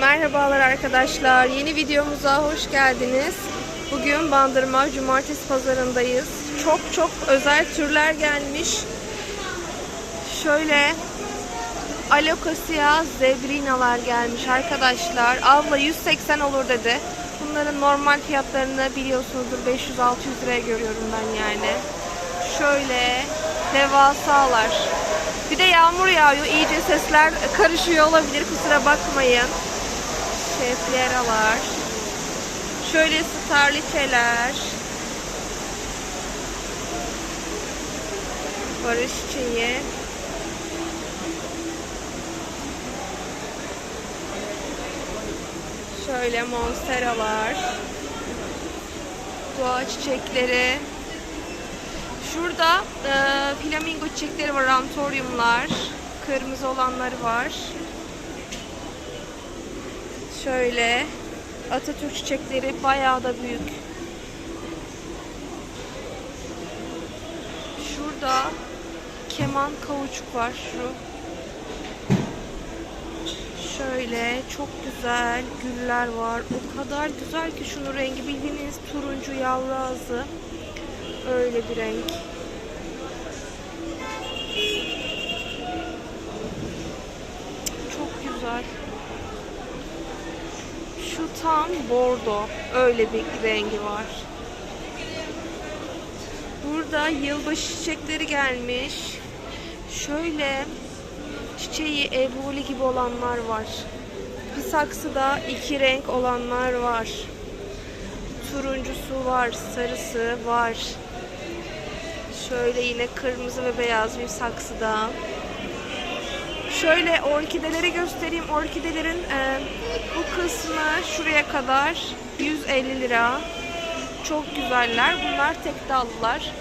Merhabalar arkadaşlar. Yeni videomuza hoş geldiniz. Bugün Bandırma Cumartesi Pazarındayız. Çok çok özel türler gelmiş. Şöyle Alocasia zebrinalar gelmiş arkadaşlar. Avla 180 olur dedi. Bunların normal fiyatlarını biliyorsunuzdur 500-600 liraya görüyorum ben yani. Şöyle devasalar. Bir de yağmur yağıyor. İyice sesler karışıyor olabilir. Kusura bakmayın. Şefleralar. Şöyle starliçeler. Barış çiçeği. Şöyle monsteralar. Doğa çiçekleri. Şurada e, flamingo çiçekleri var, antoryumlar. Kırmızı olanları var. Şöyle Atatürk çiçekleri bayağı da büyük. Şurada keman kauçuk var şu. Şöyle çok güzel güller var. O kadar güzel ki şunun rengi bildiğiniz turuncu yavru. Öyle bir renk. Çok güzel. Şu tam bordo. Öyle bir rengi var. Burada yılbaşı çiçekleri gelmiş. Şöyle çiçeği eboli gibi olanlar var. Bir saksıda iki renk olanlar var. Turuncusu var, sarısı var. Şöyle yine kırmızı ve beyaz bir saksıda. Şöyle orkideleri göstereyim. Orkidelerin e, şuraya kadar 150 lira. Çok güzeller. Bunlar tek dallılar.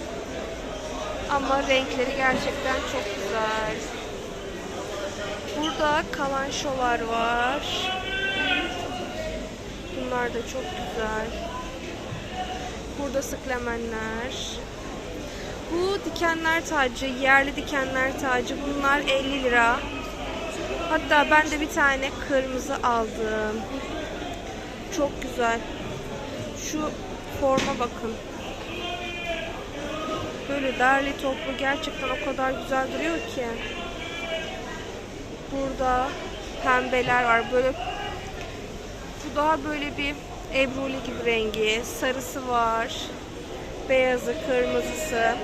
Ama renkleri gerçekten çok güzel. Burada kalanşolar var. Bunlar da çok güzel. Burada sıklemenler. Bu dikenler tacı, yerli dikenler tacı. Bunlar 50 lira. Hatta ben de bir tane kırmızı aldım. Çok güzel. Şu forma bakın. Böyle derli toplu gerçekten o kadar güzel duruyor ki. Burada pembeler var. Böyle bu daha böyle bir ebruli gibi rengi. Sarısı var. Beyazı, kırmızısı.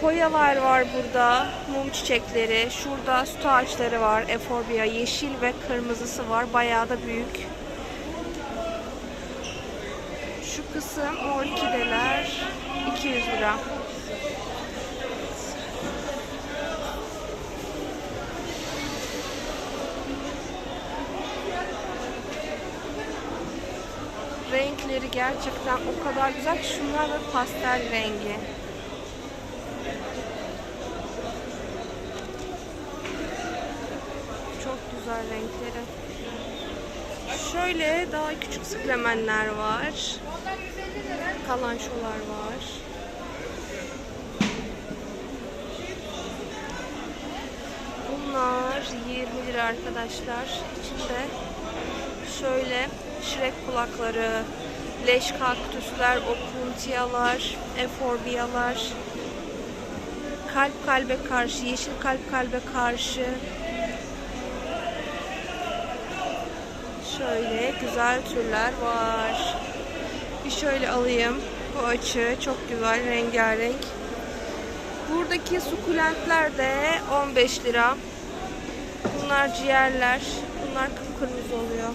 Koyalar var burada. Mum çiçekleri. Şurada süt ağaçları var. Eforbia yeşil ve kırmızısı var. Bayağı da büyük. Şu kısım orkideler 200 lira. Renkleri gerçekten o kadar güzel ki şunlar da pastel rengi. Çok güzel renkleri. Şöyle daha küçük sıklemenler var. Kalanşolar var. Bunlar 20 lira arkadaşlar. İçinde şöyle şirek kulakları, leş kaktüsler, opuntiyalar, eforbiyalar, kalp kalbe karşı, yeşil kalp kalbe karşı. Şöyle güzel türler var. Bir şöyle alayım. Bu açı çok güzel, rengarenk. Buradaki sukulentler de 15 lira. Bunlar ciğerler. Bunlar kıpkırmızı oluyor.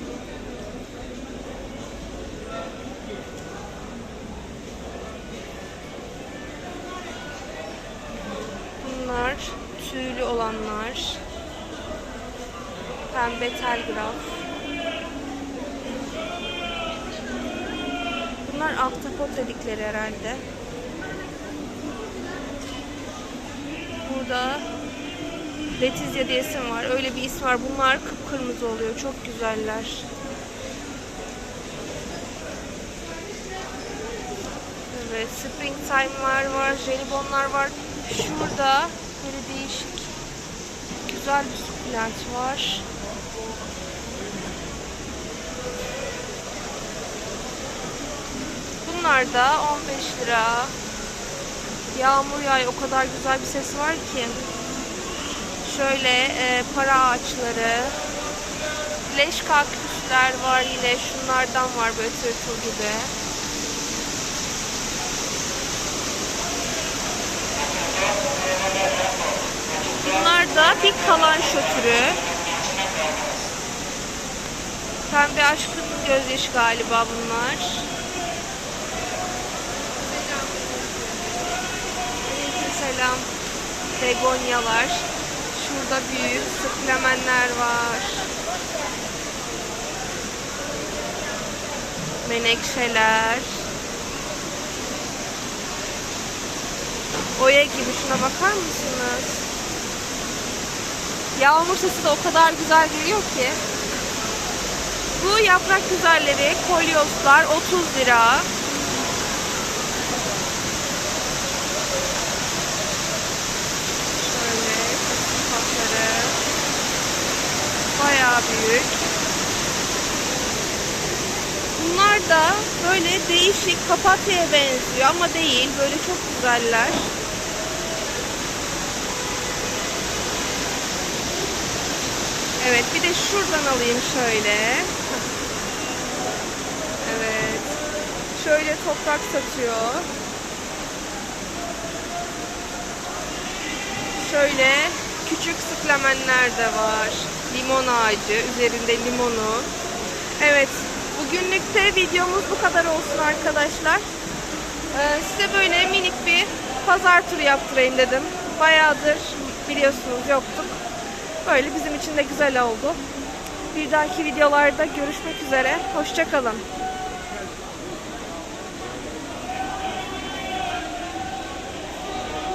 Bunlar tüylü olanlar. Pembe telgraf. Bunlar ahtapot dedikleri herhalde. Burada Letizia diye isim var. Öyle bir isim var. Bunlar kıpkırmızı oluyor. Çok güzeller. Evet, springtime'lar var, jelibonlar var. Şurada böyle değişik güzel bir sukulent var. Bunlar da 15 lira. Yağmur yağıyor. O kadar güzel bir ses var ki. Şöyle e, para ağaçları. Leş kaktüsler var yine. Şunlardan var böyle tırtıl gibi. Bunlar da bir kalan şötürü. Pembe aşkın gözyaşı galiba bunlar. Selam. Begonyalar. Şurada büyük sıklemenler var. Menekşeler. Oya gibi şuna bakar mısınız? Yağmur sesi de o kadar güzel geliyor ki. Bu yaprak güzelleri, kolyoslar 30 lira. Bayağı büyük. Bunlar da böyle değişik papatyaya benziyor ama değil. Böyle çok güzeller. Evet bir de şuradan alayım şöyle. Evet. Şöyle toprak satıyor. Şöyle küçük sıklamenler de var. Limon ağacı, üzerinde limonu. Evet, bugünlük de videomuz bu kadar olsun arkadaşlar. Ee, size böyle minik bir pazar turu yaptırayım dedim. Bayağıdır biliyorsunuz yoktuk. Böyle bizim için de güzel oldu. Bir dahaki videolarda görüşmek üzere. Hoşçakalın.